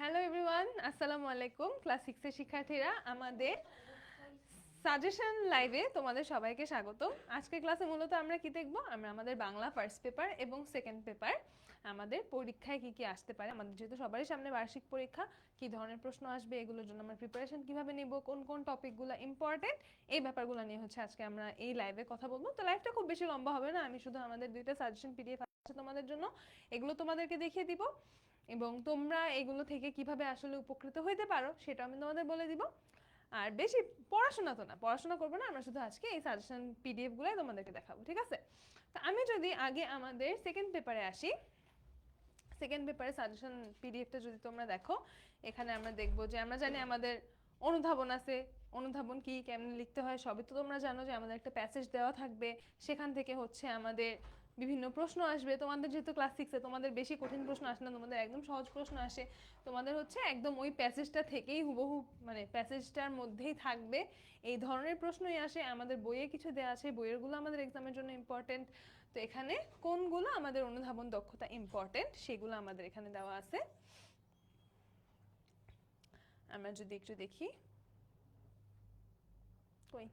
Hello everyone আসসালামু আলাইকুম class সিক্সের শিক্ষার্থীরা, আমাদের সাজেশন লাইভে তোমাদের সবাইকে স্বাগত আজকের ক্লাসে মূলত আমরা কি দেখব? আমরা আমাদের বাংলা ফার্স্ট পেপার এবং সেকেন্ড পেপার আমাদের পরীক্ষায় কি কি আসতে পারে, আমাদের যেহেতু সবারই সামনে বার্ষিক পরীক্ষা, কি ধরনের প্রশ্ন আসবে, এগুলোর জন্য আমরা প্রিপারেশন কীভাবে নিব, কোন কোন টপিকগুলো ইম্পর্টেন্ট এই ব্যাপারগুলো নিয়ে হচ্ছে আজকে আমরা এই লাইভে কথা বলব। তো লাইভটা খুব বেশি লম্বা হবে না, আমি শুধু আমাদের দুইটা সাজেশন পিডিএফ আছে তোমাদের জন্য, এগুলো তোমাদেরকে দেখিয়ে দিব। এবং তোমরা এগুলো থেকে কীভাবে আসলে উপকৃত হইতে পারো, সেটা আমি তোমাদের বলে দিব। আর বেশি পড়াশোনা তো না, পড়াশোনা করব না, আমরা শুধু আজকে এই সাজেশন পিডিএফ গুলাই তোমাদেরকে দেখাবো, ঠিক আছে? তো আমি যদি আগে আমাদের সেকেন্ড পেপারে আসি সেকেন্ড পেপারে সাজেশন পিডিএফটা যদি তোমরা দেখো, এখানে আমরা দেখব যে আমরা জানি আমাদের অনুধাবন আছে, অনুধাবন কি, কেমন লিখতে হয়, সবই তো তোমরা জানো যে আমাদের একটা প্যাসেজ দেওয়া থাকবে, সেখান থেকে হচ্ছে আমাদের বিভিন্ন প্রশ্ন আসবে। তোমাদের যেহেতু ক্লাস সিক্সে তোমাদের বেশি কঠিন প্রশ্ন আসে না, তোমাদের একদম সহজ প্রশ্ন আসে। তোমাদের হচ্ছে একদম ওই প্যাসেজটা থেকেই হুবহু মানে প্যাসেজটার মধ্যেই থাকবে। এই ধরনের প্রশ্নই আসে। আমাদের বইয়ে কিছু দেওয়া আছে। বইয়েরগুলো আমাদের এক্সামের জন্য ইম্পর্টেন্ট তো এখানে কোনগুলো আমাদের অনুধাবন দক্ষতা ইম্পর্টেন্ট সেগুলো আমাদের এখানে দেওয়া আছে। আমরা যদি একটু দেখি। কই?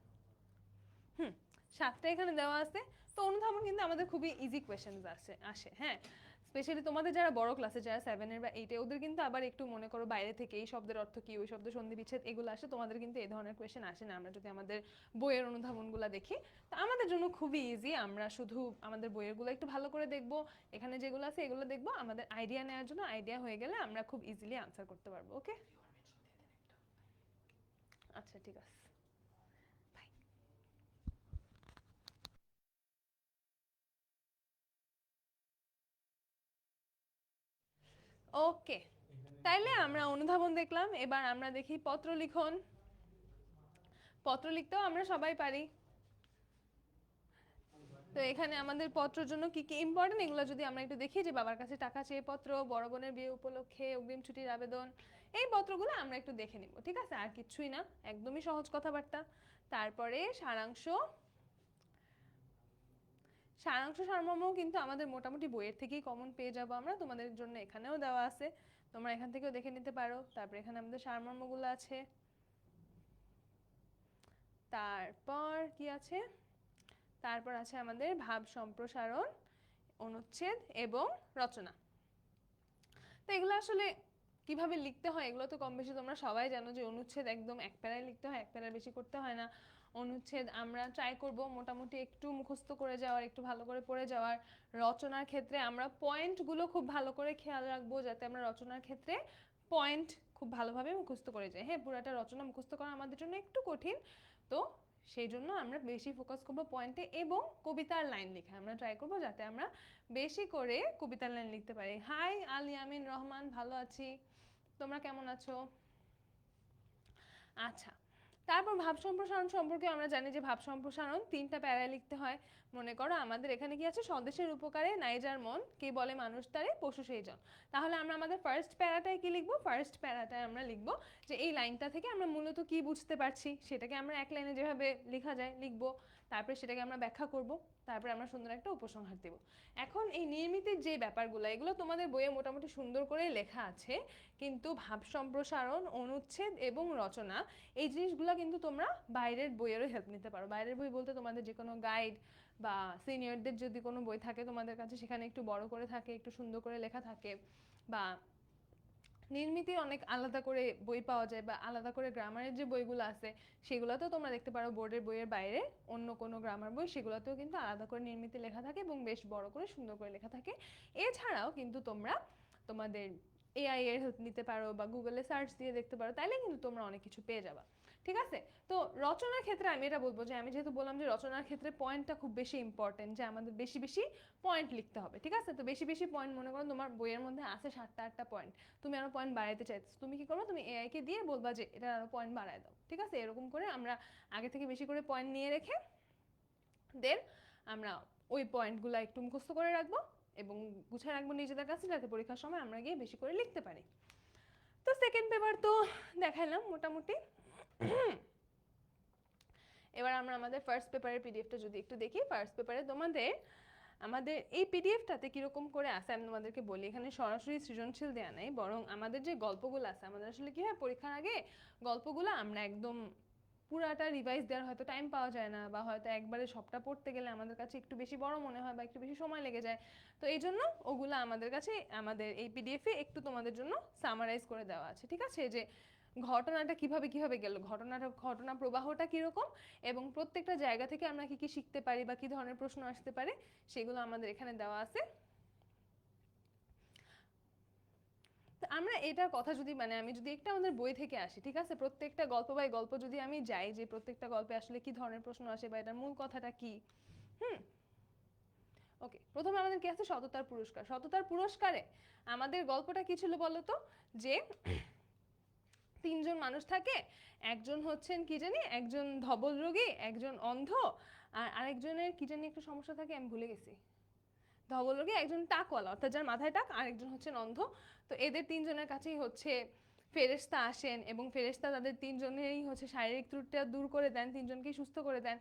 হুম, সাতটা এখানে দেওয়া আছে। তো অনুধাবন কিন্তু আমাদের খুবই ইজি কোয়েশ্চেন্স আসে আসে হ্যাঁ? স্পেশালি তোমাদের যারা বড় ক্লাসে যারা সেভেনের বা এইটে ওদের কিন্তু আবার একটু মনে করো বাইরে থেকে এই শব্দের অর্থ কি, ওই শব্দ সন্ধি বিচ্ছেদ এগুলো আসে, তোমাদের কিন্তু এই ধরনের কোয়েশ্চেন আসে না। আমরা যদি আমাদের বইয়ের অনুধাবনগুলো দেখি, তো আমাদের জন্য খুবই ইজি আমরা শুধু আমাদের বইয়েরগুলো একটু ভালো করে দেখব, এখানে যেগুলো আছে এগুলো দেখব, আমাদের আইডিয়া নেওয়ার জন্য আইডিয়া হয়ে গেলে আমরা খুব ইজিলি আনসার করতে পারব ওকে আচ্ছা ঠিক আছে। ওকে তাইলে আমরা অনুধাবন দেখলাম, এবার আমরা দেখি পত্র লিখন পত্র লিখতেও আমরা সবাই পারি। তো এখানে আমাদের পত্রের জন্য কি কি ইম্পর্টেন্ট এগুলো যদি আমরা একটু দেখি যে বাবার কাছে টাকা চেয়ে পত্র, বড় বোনের বিয়ে উপলক্ষে অগ্রিম ছুটির আবেদন, এই পত্রগুলো আমরা একটু দেখে নিব, ঠিক আছে? আর কিছুই না, একদমই সহজ কথাবার্তা। তারপরে সারাংশ সারাংশ সারমর্ম কিন্তু আমাদের মোটামুটি বইয়ের থেকেই কমন পেয়ে যাব আমরা। তোমাদের জন্য এখানেও দেওয়া আছে। তোমরা এখান থেকেও দেখে নিতে পারো। তারপরে এখানে আমাদের সারমর্মগুলো আছে। তারপর কি আছে? তারপর আছে আমাদের ভাব সম্প্রসারণ, অনুচ্ছেদ এবং রচনা। তো এগুলো আসলে কীভাবে লিখতে হয় এগুলো তো কম বেশি তোমরা সবাই জানো যে অনুচ্ছেদ একদম এক প্যারায় লিখতে হয়, এক প্যারায় বেশি করতে হয় না। অনুচ্ছেদ আমরা ট্রাই করব মোটামুটি একটু মুখস্থ করে যাওয়ার, একটু ভালো করে পড়ে যাওয়ার। রচনার ক্ষেত্রে আমরা পয়েন্টগুলো খুব ভালো করে খেয়াল রাখব যাতে আমরা রচনার ক্ষেত্রে পয়েন্ট খুব ভালোভাবে মুখস্থ করে যাই। হ্যাঁ পুরাটা রচনা মুখস্থ করা আমাদের জন্য একটু কঠিন। তো সেই জন্য আমরা বেশি ফোকাস করব পয়েন্টে এবং কবিতার লাইন লেখা। আমরা ট্রাই করব যাতে আমরা বেশি করে কবিতার লাইন লিখতে পারি। হাই আল ইয়ামিন রহমান, ভালো আছি। তোমরা কেমন আছো? আচ্ছা তারপর ভাব সম্প্রসারণ সম্পর্কে আমরা জানি যে ভাব সম্প্রসারণ তিনটা প্যারায় লিখতে হয়। মনে করো আমাদের এখানে কি আছে? স্বদেশের উপকারে নাইজার মন, কে বলে মানুষ তারে? পশু সেই জন তাহলে আমরা আমাদের ফার্স্ট প্যারাটায় কি লিখব? ফার্স্ট প্যারাটায় আমরা লিখব যে এই লাইনটা থেকে আমরা মূলত কি বুঝতে পারছি? সেটাকে আমরা এক লাইনে যেভাবে লেখা যায় লিখব। তারপরে সেটাকে আমরা ব্যাখ্যা করব, তারপরে আমরা সুন্দর একটা উপসংহার দেব। এখন এই নির্মিতির যে ব্যাপারগুলো, এগুলো তোমাদের বইয়ে মোটামুটি সুন্দর করে লেখা আছে, কিন্তু ভাব সম্প্রসারণ, অনুচ্ছেদ এবং রচনা, এই জিনিসগুলো কিন্তু তোমরা বাইরের বইয়েরও হেল্প নিতে পারো। বাইরের বই বলতে তোমাদের যে কোনো গাইড বা সিনিয়রদের যদি কোনো বই থাকে, তোমাদের কাছে সেখানে একটু বড় করে থাকে, একটু সুন্দর করে লেখা থাকে বা নির্মিতির অনেক আলাদা করে বই পাওয়া যায় বা আলাদা করে গ্রামারের যে বইগুলো আছে সেগুলো সেগুলোতেও তোমরা দেখতে পারো বোর্ডের বইয়ের বাইরে। অন্য কোনো গ্রামার বই সেগুলোতেও কিন্তু আলাদা করে নির্মিতি লেখা থাকে এবং বেশ বড় করে সুন্দর করে লেখা থাকে। এছাড়াও কিন্তু তোমরা তোমাদের এআই এর হেল্প নিতে পারো বা গুগলে সার্চ দিয়ে দেখতে পারো, তাইলে কিন্তু তোমরা অনেক কিছু পেয়ে যাবা। ঠিক আছে? তো রচনার ক্ষেত্রে আমি এটা বলব যে, আমি যেহেতু বললাম যে রচনার ক্ষেত্রে পয়েন্টটা খুব বেশি ইম্পর্টেন্ট যে, আমাদের বেশি বেশি পয়েন্ট লিখতে হবে, ঠিক আছে? তো বেশি বেশি পয়েন্ট মনে করো তোমার বইয়ের মধ্যে আছে সাতটা আটটা পয়েন্ট তুমি আরও পয়েন্ট বাড়াইতে চাইছো তুমি কি করব? তুমি এআইকে দিয়ে বলবা যে, এটা আরও পয়েন্ট বাড়ায় দাও, ঠিক আছে? এরকম করে আমরা আগে থেকে বেশি করে পয়েন্ট নিয়ে রেখে দেন আমরা ওই পয়েন্টগুলো একটু মুখস্থ করে রাখব এবং গুছিয়ে রাখব নিজেদের কাছে যাতে পরীক্ষার সময় আমরা গিয়ে বেশি করে লিখতে পারি। তো সেকেন্ড পেপার তো দেখাইলাম মোটামুটি। এবার আমরা আমাদের ফার্স্ট পেপারের পিডিএফটা যদি একটু দেখি ফার্স্ট পেপারে তোমাদের, আমাদের এই পিডিএফটাতে কীরকম করে আছে আমি তোমাদেরকে বলি। এখানে সরাসরি সৃজনশীল দেওয়া নাই, বরং আমাদের যে গল্পগুলো আছে, আমাদের আসলে কি হয়, পরীক্ষার আগে গল্পগুলো আমরা একদম পুরাটা রিভাইজ দেওয়ার হয়তো টাইম পাওয়া যায় না, বা হয়তো একবারে সবটা পড়তে গেলে আমাদের কাছে একটু বেশি বড় মনে হয়, বা একটু বেশি সময় লেগে যায়। তো এই জন্য ওগুলো আমাদের কাছে, আমাদের এই পিডিএফে একটু তোমাদের জন্য সামারাইজ করে দেওয়া আছে, ঠিক আছে? যে ঘটনাটা কীভাবে কীভাবে গেল? ঘটনাটা ঘটনা প্রবাহটা কীরকম? এবং প্রত্যেকটা জায়গা থেকে আমরা কি কি শিখতে পারি বা কি ধরনের প্রশ্ন আসতে পারে, সেগুলো আমাদের এখানে দেওয়া আছে। আমরা এটার কথা যদি মানে আমি যদি একটা আমাদের বই থেকে আসি, ঠিক আছে? প্রত্যেকটা গল্প বাই গল্প যদি আমি যাই, যে প্রত্যেকটা গল্পে আসলে কি ধরনের প্রশ্ন আসে বা এটার মূল কথাটা কি? হুম? ওকে, প্রথমে আমাদের কি আছে? সততার পুরস্কার। সততার পুরস্কারে আমাদের গল্পটা কি ছিল বলতো? যে তিনজন মানুষ থাকে। একজন হচ্ছেন কি জানি, একজন ধবল রোগী, একজন অন্ধ, আর আরেকজনের কি জানি একটা সমস্যা থাকে, আমি ভুলে গেছি। ধবল রোগী, একজন টাকওয়ালা, অর্থাৎ যার মাথায় টাক, আরেকজন হচ্ছেন অন্ধ। তো এদের তিনজনের কাছেই হচ্ছে ফেরেশতা আসেন এবং ফেরেশতা তাদের তিনজনেরই হচ্ছে শারীরিক ত্রুটিটা দূর করে দেন, তিনজনকেই সুস্থ করে দেন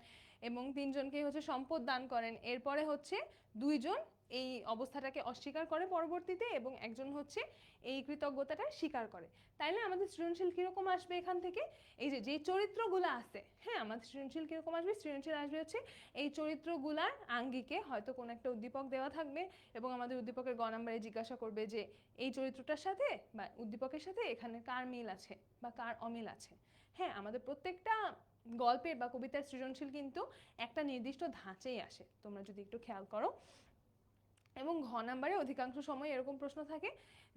এবং তিনজনকেই হচ্ছে সম্পদ দান করেন। এরপরে হচ্ছে দুইজন এই অবস্থাটাকে অস্বীকার করে পরবর্তীতে এবং একজন হচ্ছে এই কৃতজ্ঞতাটা স্বীকার করে। তাইলে আমাদের সৃজনশীল কীরকম আসবে এখান থেকে? এই যে যে চরিত্রগুলো আছে হ্যাঁ আমাদের সৃজনশীল কীরকম আসবে? সৃজনশীল আসবে হচ্ছে এই চরিত্রগুলার আঙ্গিকে হয়তো কোনো একটা উদ্দীপক দেওয়া থাকবে এবং আমাদের উদ্দীপকের গ নাম্বারে জিজ্ঞাসা করবে যে, এই চরিত্রটার সাথে বা উদ্দীপকের সাথে এখানে কার মিল আছে বা কার অমিল আছে? হ্যাঁ আমাদের প্রত্যেকটা গল্পের বা কবিতার সৃজনশীল কিন্তু একটা নির্দিষ্ট ধাঁচেই আসে। তোমরা যদি একটু খেয়াল করো। এবং ঘ নাম্বারে অধিকাংশ সময় এরকম প্রশ্ন থাকে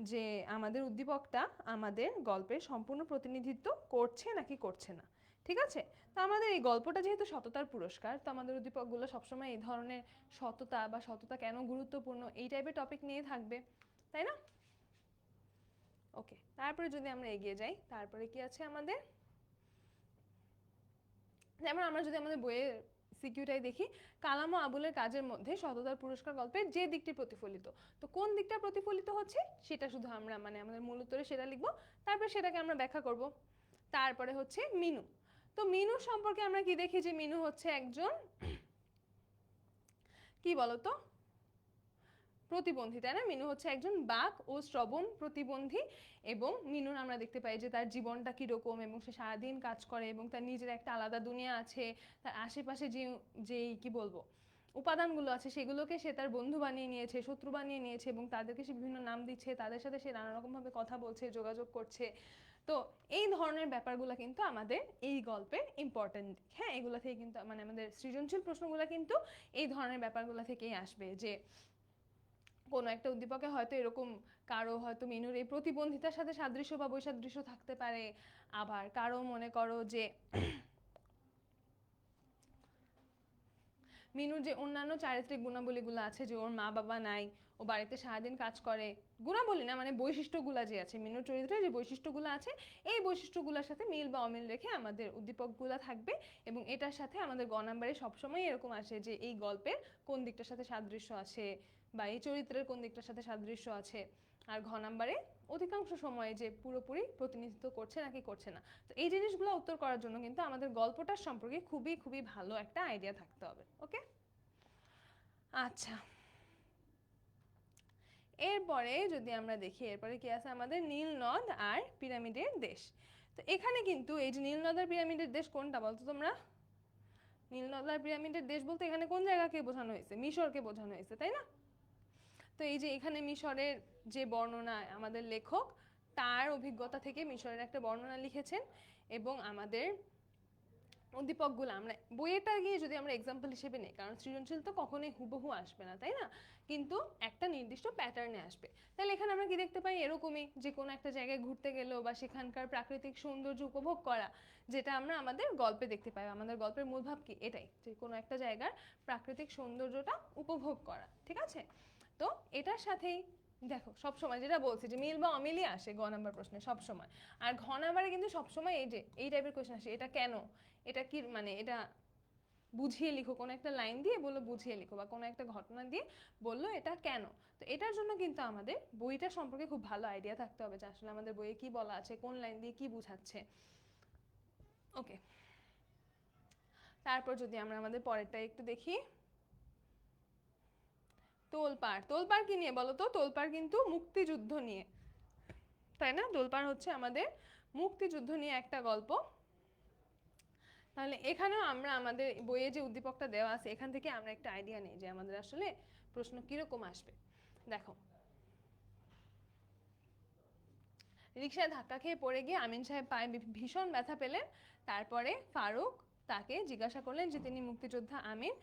যে আমাদের উদ্দীপকটা আমাদের গল্পের সম্পূর্ণ প্রতিনিধিত্ব করছে নাকি করছে না, ঠিক আছে? তো আমাদের এই গল্পটা যেহেতু সততার পুরস্কার, তো আমাদের উদ্দীপকগুলো সবসময় এই ধরনের সততা বা সততা কেন গুরুত্বপূর্ণ এই টাইপের টপিক নিয়ে থাকবে, তাই না? ওকে তারপরে যদি আমরা এগিয়ে যাই, তারপরে কি আছে আমাদের? যেমন আমরা যদি আমাদের বইয়ের সিকিউটাই দেখি। কালাম ও আবুলের কাজের মধ্যে সততার পুরস্কার গল্পের যে দিকটি প্রতিফলিত। তো কোন দিকটা প্রতিফলিত হচ্ছে? সেটা শুধু আমরা মানে আমাদের মূল উত্তরে সেটা লিখব। তারপরে সেটাকে আমরা ব্যাখ্যা করব। তারপরে হচ্ছে মিনু। তো মিনু সম্পর্কে আমরা কি দেখি যে মিনু হচ্ছে একজন, কি বলতো? প্রতিবন্ধী, তাই না? মিনু হচ্ছে একজন বাক ও শ্রবণ প্রতিবন্ধী এবং মিনুর আমরা দেখতে পাই যে তার জীবনটা কীরকম এবং সে সারাদিন কাজ করে এবং তার নিজের একটা আলাদা দুনিয়া আছে, তার আশেপাশে যে, যেই, কি বলব, উপাদানগুলো আছে সেগুলোকে সে তার বন্ধু বানিয়ে নিয়েছে, শত্রু বানিয়ে নিয়েছে এবং তাদেরকে সে বিভিন্ন নাম দিচ্ছে, তাদের সাথে সে নানা রকমভাবে কথা বলছে, যোগাযোগ করছে। তো এই ধরনের ব্যাপারগুলো কিন্তু আমাদের এই গল্পের ইম্পর্টেন্ট হ্যাঁ এগুলো থেকে কিন্তু মানে আমাদের সৃজনশীল প্রশ্নগুলো কিন্তু এই ধরনের ব্যাপারগুলো থেকেই আসবে যে কোনো একটা উদ্দীপকে হয়তো এরকম কারও হয়তো মিনুর এই প্রতিবন্ধিতার সাথে সাদৃশ্য বা বৈসাদৃশ্য থাকতে পারে। আবার কারও মনে করো যে মিনুর যে অন্যান্য চারিত্রিক গুণাবলীগুলো আছে, যে ওর মা বাবা নাই, ও বাড়িতে সারাদিন কাজ করে, গুণাবলী না মানে বৈশিষ্ট্যগুলো যে আছে, মিনুর চরিত্রে যে বৈশিষ্ট্যগুলো আছে, এই বৈশিষ্ট্যগুলোর সাথে মিল বা অমিল রেখে আমাদের উদ্দীপকগুলো থাকবে এবং এটার সাথে আমাদের গ নাম্বারে সবসময় এরকম আসে যে এই গল্পের কোন দিকটার সাথে সাদৃশ্য আছে বা এই চরিত্রের কোন দিকটার সাথে সাদৃশ্য আছে? আর ঘ নাম্বারে অধিকাংশ সময়ে যে পুরোপুরি প্রতিনিধিত্ব করছে নাকি করছে না। তো এই জিনিসগুলো উত্তর করার জন্য কিন্তু আমাদের গল্পটার সম্পর্কে খুবই খুবই ভালো একটা আইডিয়া থাকতে হবে, ওকে? আচ্ছা। এরপরে যদি আমরা দেখি, এরপরে কি আছে আমাদের? নীল নদ আর পিরামিডের দেশ। তো এখানে কিন্তু এই যে নীল নদ আর পিরামিডের দেশ কোনটা বলতো তোমরা? নীল নদ আর পিরামিডের দেশ বলতে এখানে কোন জায়গাকে বোঝানো হয়েছে? মিশরকে বোঝানো হয়েছে, তাই না? তো এই যে এখানে মিশরের যে বর্ণনা আমাদের লেখক, তার অভিজ্ঞতা থেকে মিশরের একটা বর্ণনা লিখেছেন এবং আমাদের উদ্দীপকগুলো আমরা বইয়েটা গিয়ে যদি আমরা এক্সাম্পল হিসেবে নিই, কারণ সৃজনশীল তো কখনোই হুবহু আসবে না, তাই না? কিন্তু একটা নির্দিষ্ট প্যাটার্নে আসবে। তাহলে এখানে আমরা কি দেখতে পাই? এরকমই যে কোনো একটা জায়গায় ঘুরতে গেলেও বা সেখানকার প্রাকৃতিক সৌন্দর্য উপভোগ করা, যেটা আমরা আমাদের গল্পে দেখতে পাই। আমাদের গল্পের মূল ভাব কি? এটাই, যে কোনো একটা জায়গার প্রাকৃতিক সৌন্দর্যটা উপভোগ করা, ঠিক আছে? তো এটার সাথেই, দেখো সব সময় যেটা বলছি যে মিল বা অমিলই আসে গ নাম্বার প্রশ্নে সব সময় আর ঘ নাম্বারে কিন্তু সবসময় এই যে, এই টাইপের কোয়েশ্চেন আসে, এটা কেন? এটা কি মানে এটা বুঝিয়ে লিখো, কোনো একটা লাইন দিয়ে বলল বুঝিয়ে লিখো, বা কোনো একটা ঘটনা দিয়ে বলল এটা কেন? তো এটার জন্য কিন্তু আমাদের বইটা সম্পর্কে খুব ভালো আইডিয়া থাকতে হবে যে আসলে আমাদের বইয়ে কি বলা আছে, কোন লাইন দিয়ে কি বুঝাচ্ছে। ওকে তারপর যদি আমরা আমাদের পরেরটা একটু দেখি। তোলপাড়। তোলপাড় কি নিয়ে বলো তো? তোলপাড় কিন্তু মুক্তিযুদ্ধ নিয়ে। তাই না? তোলপাড় হচ্ছে আমাদের মুক্তিযুদ্ধ নিয়ে একটা গল্প। তাহলে এখানেও আমরা আমাদের বইয়ে যে উদ্দীপকটা দেওয়া আছে, এখান থেকে আমরা একটা আইডিয়া নিই যে আমাদের আসলে প্রশ্ন কীরকম আসবে। দেখো। রিক্সায় ধাক্কা খেয়ে পড়ে গিয়ে আমিন সাহেব পায়ে ভীষণ ব্যথা পেলেন। তারপরে ফারুক তাকে জিজ্ঞাসা করলেন যে তিনি মুক্তিযোদ্ধা আমিন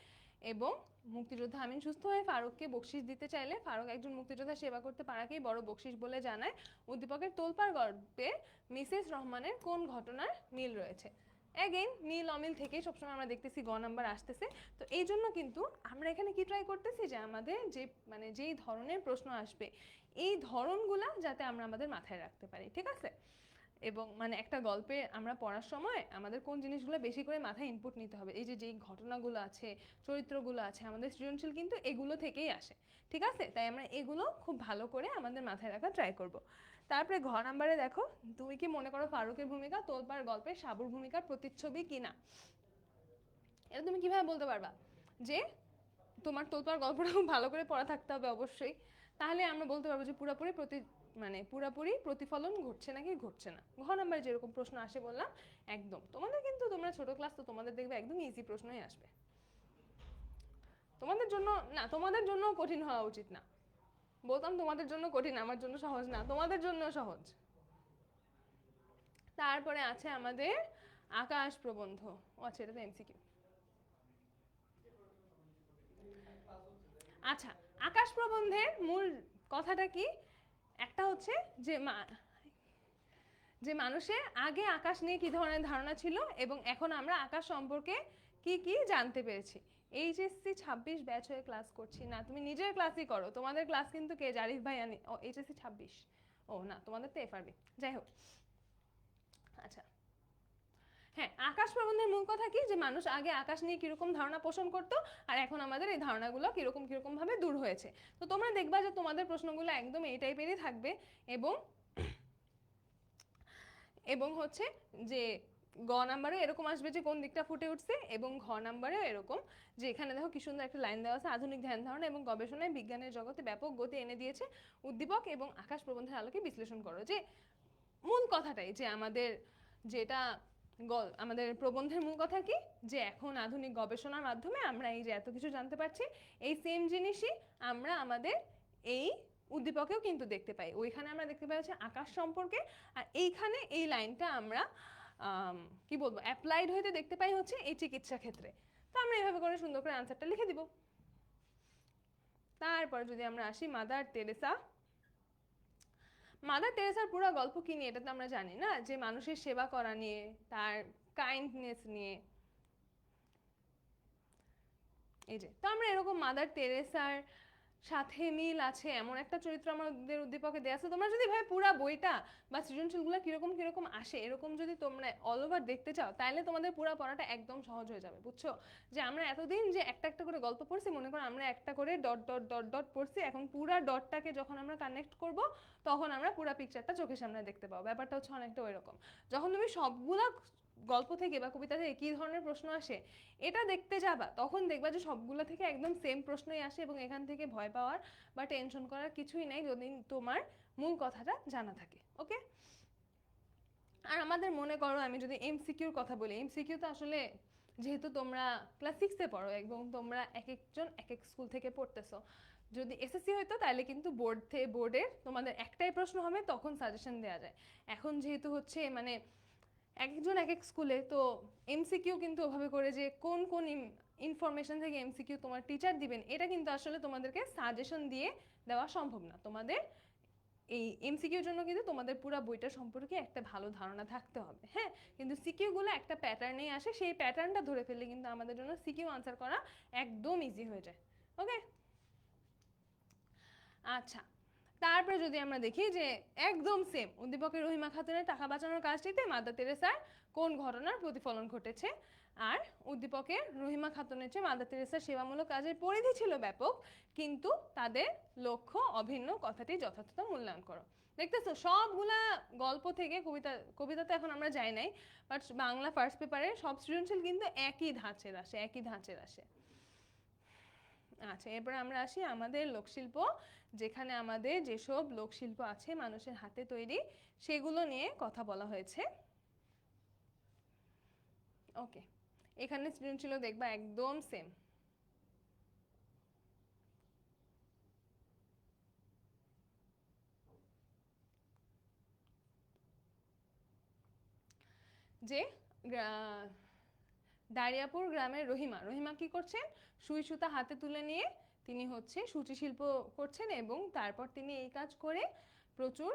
এবং মুক্তিযোদ্ধা আমিন সুস্থ হয়ে ফারুককে বকশিস দিতে চাইলে ফারুক একজন মুক্তিযোদ্ধা সেবা করতে পারাকেই বড় বকশিস বলে জানায়। উদ্দীপকের তোলপাড় গল্পে মিসেস রহমানের কোন ঘটনার মিল রয়েছে? অ্যাগেন নীল অমিল থেকেই সবসময় আমরা দেখতেছি, গ নাম্বার আসতেছে। তো এই জন্য কিন্তু আমরা এখানে কি ট্রাই করতেছি যে আমাদের যে মানে যেই ধরনের প্রশ্ন আসবে, এই ধরনগুলা যাতে আমরা আমাদের মাথায় রাখতে পারি, ঠিক আছে? এবং মানে একটা গল্পে আমরা পড়ার সময় আমাদের কোন জিনিসগুলো বেশি করে মাথায় ইনপুট নিতে হবে? এই যে, যেই ঘটনাগুলো আছে, চরিত্রগুলো আছে, আমাদের সৃজনশীল কিন্তু এগুলো থেকেই আসে। ঠিক আছে? তাই আমরা এগুলো খুব ভালো করে আমাদের মাথায় রাখা ট্রাই করব। তারপরে ঘ নাম্বারে দেখো, তুমি কি মনে করো ফারুকের ভূমিকা, তোলপাড় গল্পে সাবুর ভূমিকার প্রতিচ্ছবি কিনা? এটা তুমি কীভাবে বলতে পারবা? যে, তোমার তোলপাড় গল্পটা খুব ভালো করে পড়া থাকতে হবে অবশ্যই। তাহলে আমরা বলতে পারব যে পুরোপুরি প্রতি মানে পুরোপুরি প্রতিফলন ঘটছে নাকি ঘটছে না? ঘ নাম্বারে যেরকম প্রশ্ন আসে বললাম, একদম। তোমাদের কিন্তু তোমরা ছোট ক্লাস তো তোমাদের দেখবে একদম ইজি প্রশ্নই আসবে। তোমাদের জন্য, না, তোমাদের জন্য কঠিন হওয়া উচিত না। বলতাম তোমাদের জন্য কঠিন, আমার জন্য সহজ না, তোমাদের জন্য সহজ। তারপরে আছে আমাদের আকাশ প্রবন্ধ। ও আচ্ছা এটা তো এমসিকিউ আচ্ছা আকাশ প্রবন্ধের মূল কথাটা কি? একটা হচ্ছে যে মা- যে মানুষের আগে আকাশ নিয়ে কি ধরনের ধারণা ছিল এবং এখন আমরা আকাশ সম্পর্কে কি কি জানতে পেরেছি? এইচএসসি ছাব্বিশ ব্যাচ হয়ে ক্লাস করছি। না, তুমি নিজের ক্লাসই করো। তোমাদের ক্লাস কিন্তু কে? জারিফ ভাই আনি ও, এইচএসসি ছাব্বিশ। ও, না, তোমাদের তো এফআরবি যাই হোক। আচ্ছা হ্যাঁ আকাশ প্রবন্ধের মূল কথা কি? যে মানুষ আগে আকাশ নিয়ে কীরকম ধারণা পোষণ করতো আর এখন আমাদের এই ধারণাগুলো কীরকম কীরকম ভাবে দূর হয়েছে। তো তোমরা দেখবা যে তোমাদের প্রশ্নগুলো একদম এই টাইপেরই থাকবে এবং এবং হচ্ছে যে গ নাম্বারে এরকম আসবে যে কোন দিকটা ফুটে উঠছে এবং ঘ নাম্বারেও এরকম যে এখানে দেখো কি সুন্দর একটা লাইন দেওয়া আছে, আধুনিক ধ্যান ধারণা এবং গবেষণায় বিজ্ঞানের জগতে ব্যাপক গতি এনে দিয়েছে উদ্দীপক এবং আকাশ প্রবন্ধের আলোকে বিশ্লেষণ করো। যে মূল কথাটাই যে আমাদের যেটা গ- আমাদের প্রবন্ধের মূল কথা কি? যে এখন আধুনিক গবেষণার মাধ্যমে আমরা এই যে এত কিছু জানতে পারছি এই সেম জিনিসই আমরা আমাদের এই উদ্দীপকেও কিন্তু দেখতে পাই। ওইখানে আমরা দেখতে পাই হচ্ছে আকাশ সম্পর্কে আর এইখানে এই লাইনটা আমরা আম, কি বলব অ্যাপ্লাইড হইতে দেখতে পাই হচ্ছে এই চিকিৎসা ক্ষেত্রে। তো আমরা এভাবে করে সুন্দর করে আনসারটা লিখে দিব। তারপর যদি আমরা আসি মাদার তেরেসা মাদার টেরেসার পুরো গল্প কি নিয়ে? এটা তো আমরা জানি না। যে মানুষের সেবা করা নিয়ে, তার কাইন্ডনেস নিয়ে। এই যে, তো আমরা এরকম মাদার তেরেসার সাথে মিল আছে, এমন একটা চরিত্র আমাদের উদ্দীপকে দেওয়া আছে। তোমরা যদি ভাই পুরা বইটা বা সৃজনশীলগুলো কীরকম কীরকম আসে, এরকম যদি তোমরা অল ওভার দেখতে চাও তাহলে তোমাদের পুরা পড়াটা একদম সহজ হয়ে যাবে, বুঝছ? যে আমরা এতদিন যে একটা একটা করে গল্প পড়ছি, মনে করো আমরা একটা করে ডট ডট ডট ডট পড়ছি, এখন পুরা ডটটাকে যখন আমরা কানেক্ট করব, তখন আমরা পুরা পিকচারটা চোখের সামনে দেখতে পাবো। ব্যাপারটা হচ্ছে অনেকটা ওইরকম। যখন তুমি সবগুলা গল্প থেকে বা কবিতা থেকে কী ধরনের প্রশ্ন আসে, এটা দেখতে যাবা। তখন দেখবা যে সবগুলো থেকে একদম সেম প্রশ্নই আসে এবং এখান থেকে ভয় পাওয়ার বা টেনশন করার কিছুই নেই যদি তোমার মূল কথাটা জানা থাকে ওকে আর আমাদের মনে করো আমি যদি এমসিকিউর কথা বলি এমসিকিউ তো আসলে যেহেতু তোমরা ক্লাস সিক্সে পড়ো এবং তোমরা এক একজন এক এক স্কুল থেকে পড়তেছো, যদি এসএসসি হতো তাহলে কিন্তু বোর্ড থেকে বোর্ডের তোমাদের একটাই প্রশ্ন হবে, তখন সাজেশন দেওয়া যায়। এখন যেহেতু হচ্ছে মানে এক একজন এক এক স্কুলে, তো এমসিকিউ কিন্তু ওভাবে করে যে কোন কোন ইনফরমেশন থেকে এমসিকিউ তোমার টিচার দিবেন, এটা কিন্তু আসলে তোমাদেরকে সাজেশন দিয়ে দেওয়া সম্ভব না। তোমাদের এই এমসিকিউর জন্য কিন্তু তোমাদের পুরো বইটা সম্পর্কে একটা ভালো ধারণা থাকতে হবে হ্যাঁ? কিন্তু সিকিউগুলো একটা প্যাটার্নেই আসে, সেই প্যাটার্নটা ধরে ফেললে কিন্তু আমাদের জন্য সিকিউ আনসার করা একদম ইজি হয়ে যায় ওকে আচ্ছা তারপরে যদি আমরা দেখি যে একদম সেম উদ্দীপকের রহিমা খাতুনের টাকা বাঁচানোর কাজটিতে মাদার তেরেসার কোন ঘটনার প্রতিফলন ঘটেছে? আর উদ্দীপকের রহিমা খাতুনের চেয়ে মাদার তেরেসার সেবামূলক কাজের পরিধি ছিল ব্যাপক, কিন্তু তাদের লক্ষ্য অভিন্ন কথাটি যথাযথ মূল্যায়ন করো। দেখতেছো, সবগুলা গল্প থেকে কবিতা কবিতা তো এখন আমরা যাই নাই বাট বাংলা ফার্স্ট পেপারে সব সৃজনশীল কিন্তু একই ধাঁচের আসে, একই ধাঁচের আসে। আচ্ছা এরপরে আমরা আসি আমাদের লোকশিল্প। যেখানে আমাদের যেসব লোকশিল্প আছে মানুষের হাতে তৈরি, সেগুলো নিয়ে কথা বলা হয়েছে। ওকে, এখানে সৃজনশীল দেখবা একদম সেম যে দারিয়াপুর গ্রামের রহিমা। রহিমা কি করছেন? সুই সুতা হাতে তুলে নিয়ে তিনি হচ্ছে সূচি শিল্প করছেন এবং তারপর তিনি এই কাজ করে প্রচুর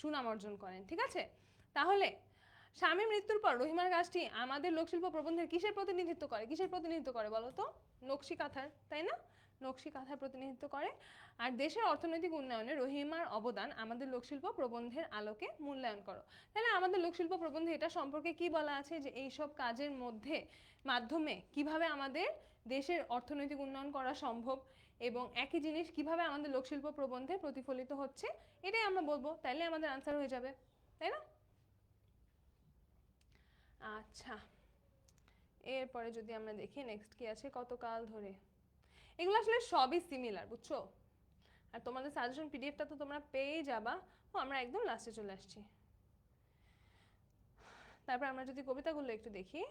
সুনাম অর্জন করেন, ঠিক আছে? তাহলে স্বামী মৃত্যুর পর রহিমার কাজটি আমাদের লোকশিল্প প্রবন্ধের কিসের প্রতিনিধিত্ব করে? কিসের প্রতিনিধিত্ব করে বলো তো? নকশি কাঁথার, তাই না? নকশি কাঁথার প্রতিনিধিত্ব করে। আর দেশের অর্থনৈতিক উন্নয়নে রহিমার অবদান আমাদের লোকশিল্প প্রবন্ধের আলোকে মূল্যায়ন করো। তাহলে আমাদের লোকশিল্প প্রবন্ধে এটা সম্পর্কে কি বলা আছে যে এই সব কাজের মধ্যে, মাধ্যমে কীভাবে আমাদের দেশের অর্থনৈতিক উন্নয়ন করা সম্ভব এবং একই জিনিস কীভাবে আমাদের লোকশিল্প প্রবন্ধে প্রতিফলিত হচ্ছে, এটাই আমরা বলব। তাইলে আমাদের আনসার হয়ে যাবে। তাই না? আচ্ছা। এরপরে যদি আমরা দেখি নেক্সট কি আছে? কতকাল ধরে? এগুলো আসলে সবই সিমিলার বুঝছ? আর তোমাদের সাজেশন পিডিএফটা তো তোমরা পেয়ে যাবা। ও, আমরা একদম লাস্টে চলে আসছি। তারপর আমরা যদি কবিতাগুলো একটু দেখি।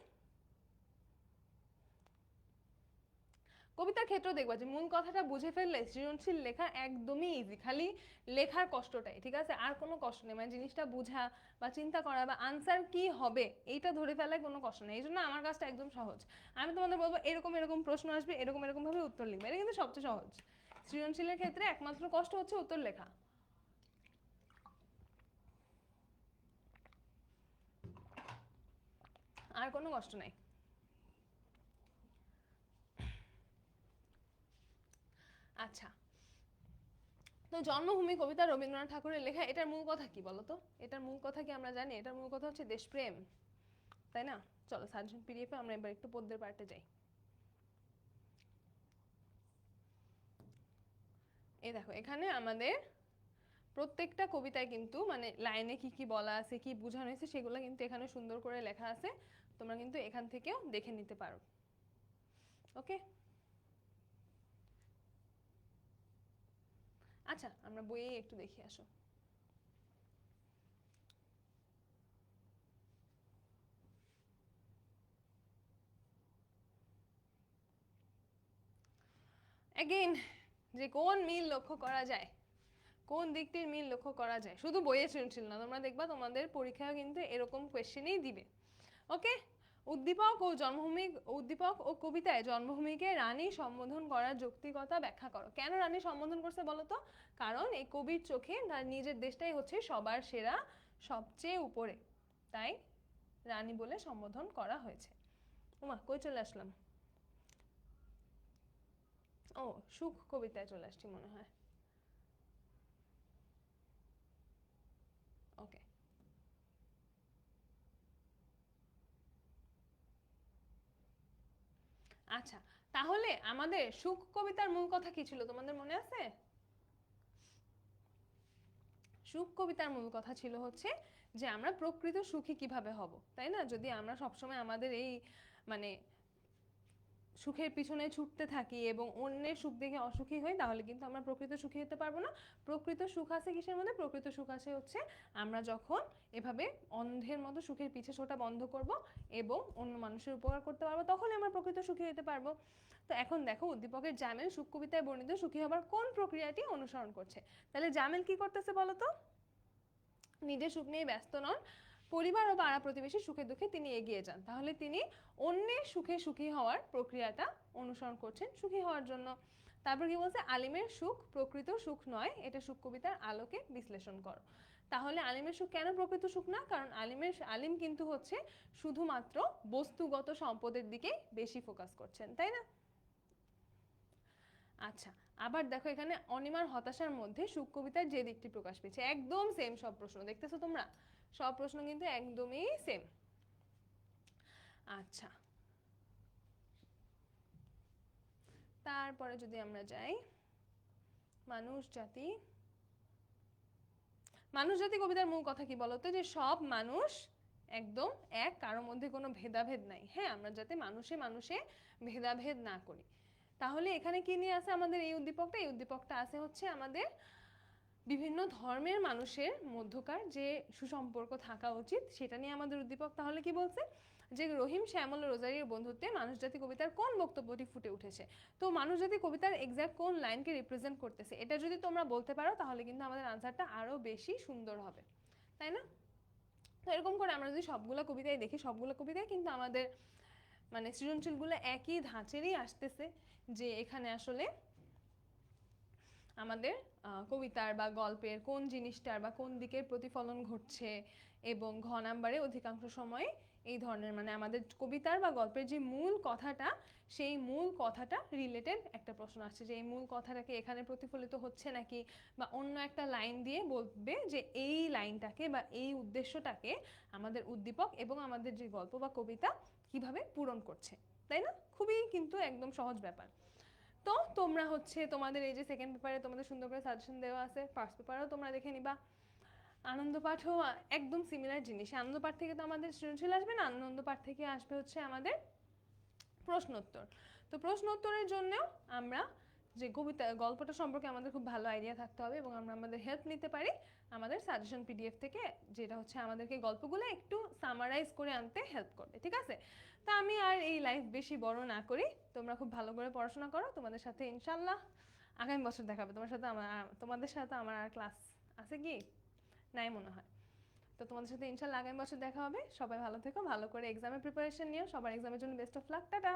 কবিতার ক্ষেত্রেও দেখবা যে মূল কথাটা বুঝে ফেললে সৃজনশীল লেখা একদমই ইজি খালি লেখার কষ্টটাই, ঠিক আছে? আর কোনো কষ্ট নেই মানে জিনিসটা বোঝা বা চিন্তা করা বা আনসার কি হবে, এইটা ধরে ফেলায় কোনো কষ্ট নেই। এই জন্য আমার কাজটা একদম সহজ। আমি তোমাদের বলব এরকম এরকম প্রশ্ন আসবে, এরকম এরকম ভাবে উত্তর লিখবে। এটা কিন্তু সবচেয়ে সহজ। সৃজনশীলের ক্ষেত্রে একমাত্র কষ্ট হচ্ছে উত্তর লেখা। আর কোনো কষ্ট নাই। আচ্ছা। তো জন্মভূমি কবিতা রবীন্দ্রনাথ ঠাকুরের লেখা, এটার মূল কথা কি বলো তো? এটার মূল কথা কি আমরা জানি? এটার মূল কথা হচ্ছে দেশপ্রেম। তাই না? চলো সাজেশন পিডিএফে আমরা এবার একটু পদ্যের পার্টে যাই। এই দেখো, এখানে আমাদের প্রত্যেকটা কবিতায় কিন্তু মানে লাইনে কি কি বলা আছে, কি বোঝানো হয়েছে, সেগুলো কিন্তু এখানে সুন্দর করে লেখা আছে। তোমরা কিন্তু এখান থেকেও দেখে নিতে পারো। ওকে? আচ্ছা আমরা বইয়ে একটু দেখে, আসো। অ্যাগেন যে কোন মিল লক্ষ্য করা যায়? কোন দিকটির মিল লক্ষ্য করা যায়? শুধু বইয়ে সৃজনশীল না, তোমরা দেখবা তোমাদের পরীক্ষায় কিন্তু এরকম কোয়েশ্চেনই দিবে। ওকে উদ্দীপক ও জন্মভূমি, উদ্দীপক ও কবিতায় জন্মভূমিকে রানী সম্বোধন করার যৌক্তিকতা ব্যাখ্যা করো। কেন রানী সম্বোধন করছে বলো তো? কারণ এই কবির চোখে তার নিজের দেশটাই হচ্ছে সবার সেরা, সবচেয়ে উপরে। তাই রানী বলে সম্বোধন করা হয়েছে। উমা, কই চলে আসলাম? ও, সুখ কবিতায় চলে আসছি মনে হয় ওকে আচ্ছা তাহলে আমাদের সুখ কবিতার মূল কথা কি ছিল? তোমাদের মনে আছে? সুখ কবিতার মূল কথা ছিল হচ্ছে যে আমরা প্রকৃত সুখী কীভাবে হব, তাই না? যদি আমরা সবসময় আমাদের এই মানে সুখের পিছনে ছুটতে থাকি এবং অন্যের সুখ দেখে অসুখী হই, তাহলে কিন্তু আমরা প্রকৃত সুখী হতে পারব না। প্রকৃত সুখ আছে কিসের মধ্যে? প্রকৃত সুখ আছে হচ্ছে আমরা যখন এভাবে অন্ধের মতো সুখের পিছে ছোটা বন্ধ করব এবং অন্য মানুষের উপকার করতে পারব, তখনই আমরা প্রকৃত সুখী হতে পারব। তো এখন দেখো, উদ্দীপকের জামেল সুখ কবিতায় বর্ণিত সুখী হবার কোন প্রক্রিয়াটি অনুসরণ করছে? তাহলে জামেল কি করতেছে বলো তো? নিজের সুখ নিয়ে ব্যস্ত নন। পরিবার ও পাড়া প্রতিবেশী সুখে দুঃখে তিনি এগিয়ে যান। তাহলে তিনি অন্যের সুখে সুখী হওয়ার প্রক্রিয়াটা অনুসরণ করছেন সুখী হওয়ার জন্য। তারপর কি বলছে? আলিমের সুখ প্রকৃত সুখ নয়, এটা সুখ কবিতার আলোকে বিশ্লেষণ করো। তাহলে আলিমের সুখ কেন প্রকৃত সুখ না? কারণ আলিমের আলিম কিন্তু হচ্ছে শুধুমাত্র বস্তুগত সম্পদের দিকে বেশি ফোকাস করছেন, তাই না? আচ্ছা আবার দেখো এখানে অনিমার হতাশার মধ্যে সুখ কবিতার যে দিকটি প্রকাশ পেয়েছে, একদম সেম সব প্রশ্ন। দেখতেছো তোমরা? সব প্রশ্ন কিন্তু একদমই সেম আচ্ছা। তারপরে যদি আমরা যাই, মানুষ জাতি। মানুষ জাতি কবিতার মূল কথা কি বলতো? যে সব মানুষ একদম এক কারোর মধ্যে কোনো ভেদাভেদ নাই। হ্যাঁ আমরা যাতে মানুষে মানুষে ভেদাভেদ না করি। তাহলে এখানে কি নিয়ে আছে আমাদের এই উদ্দীপকটা? এই উদ্দীপকটা আছে হচ্ছে আমাদের বিভিন্ন ধর্মের মানুষের মধ্যকার যে সুসম্পর্ক থাকা উচিত, সেটা নিয়ে আমাদের উদ্দীপক তাহলে কি বলছে? যে রহিম শ্যামল রোজারির বন্ধুত্বে মানুষজাতি কবিতার কোন বক্তব্যটি ফুটে উঠেছে? তো মানুষজাতি কবিতার এক্সাক্ট কোন লাইনকে রিপ্রেজেন্ট করতেছে? এটা যদি তোমরা বলতে পারো, তাহলে কিন্তু আমাদের আনসারটা আরও বেশি সুন্দর হবে। তাই না? তো এরকম করে আমরা যদি সবগুলো কবিতায় দেখি, সবগুলো কবিতায় কিন্তু আমাদের মানে সৃজনশীলগুলো একই ধাঁচেরই আসতেছে যে এখানে আসলে আমাদের কবিতার বা গল্পের কোন জিনিসটার বা কোন দিকের প্রতিফলন ঘটছে এবং ঘ নাম্বারে অধিকাংশ সময় এই ধরনের মানে আমাদের কবিতার বা গল্পের যে মূল কথাটা, সেই মূল কথাটা রিলেটেড একটা প্রশ্ন আসছে যে এই মূল কথাটাকে এখানে প্রতিফলিত হচ্ছে নাকি বা অন্য একটা লাইন দিয়ে বলবে যে এই লাইনটাকে বা এই উদ্দেশ্যটাকে আমাদের উদ্দীপক এবং আমাদের যে গল্প বা কবিতা কীভাবে পূরণ করছে। তাই না? খুবই কিন্তু একদম সহজ ব্যাপার। তো তোমরা হচ্ছে তোমাদের এই যে সেকেন্ড পেপারে তোমাদের সুন্দর করে সাজেশন দেওয়া আছে ফার্স্ট পেপারেও তোমরা দেখে নিবা। আনন্দ পাঠও একদম সিমিলার জিনিস। আনন্দ পাঠ থেকে তো আমাদের সৃজনশীল আসবে না, আনন্দ পাঠ থেকে আসবে হচ্ছে আমাদের প্রশ্নোত্তর। তো প্রশ্নোত্তরের জন্যও আমরা যে কবিতা, গল্পটা সম্পর্কে আমাদের খুব ভালো আইডিয়া থাকতে হবে এবং আমরা আমাদের হেল্প নিতে পারি আমাদের সাজেশন পিডিএফ থেকে, যেটা হচ্ছে আমাদেরকে গল্পগুলো একটু সামারাইজ করে আনতে হেল্প করবে, ঠিক আছে? তা আমি আর এই লাইফ বেশি বড় না করি। তোমরা খুব ভালো করে পড়াশোনা করো, তোমাদের সাথে ইনশাল্লাহ আগামী বছর দেখাবে তোমার সাথে আমার, তোমাদের সাথে আমার আর ক্লাস আছে কি? নাই মনে হয়। তো তোমাদের সাথে ইনশাল্লাহ আগামী বছর দেখা হবে। সবাই ভালো থেকো, ভালো করে এক্সামের প্রিপারেশন নিও। সবার এক্সামের জন্য বেস্ট অফ লাক টাটা!